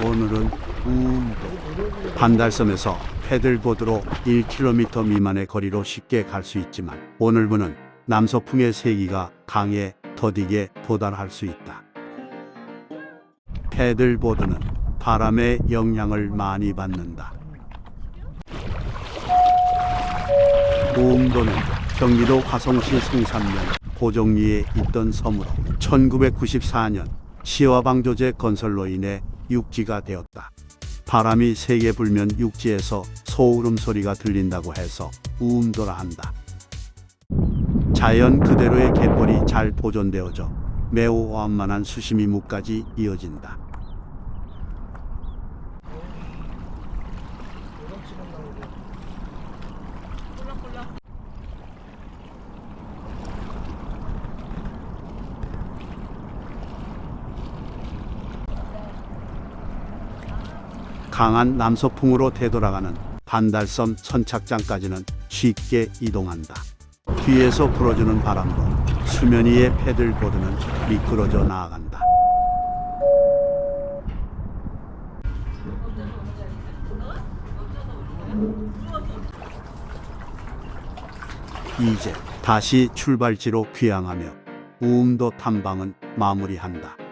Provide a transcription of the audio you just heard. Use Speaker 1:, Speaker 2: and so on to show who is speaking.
Speaker 1: 오늘은 우도 반달섬에서 패들보드로 1km 미만의 거리로 쉽게 갈 수 있지만 오늘부는 남서풍의 세기가 강에 더디게 도달할 수 있다. 패들보드는 바람의 영향을 많이 받는다. 우음도는 경기도 화성시 성산면 고정리에 있던 섬으로 1994년 시와 방조제 건설로 인해 육지가 되었다. 바람이 세게 불면 육지에서 소울음 소리가 들린다고 해서 우음도라 한다. 자연 그대로의 갯벌이 잘 보존되어져 매우 완만한 수심이 무까지 이어진다. 강한 남서풍으로 되돌아가는 반달섬 선착장까지는 쉽게 이동한다. 뒤에서 불어주는 바람으로 수면 위의 패들보드는 미끄러져 나아간다. 이제 다시 출발지로 귀향하며 우음도 탐방은 마무리한다.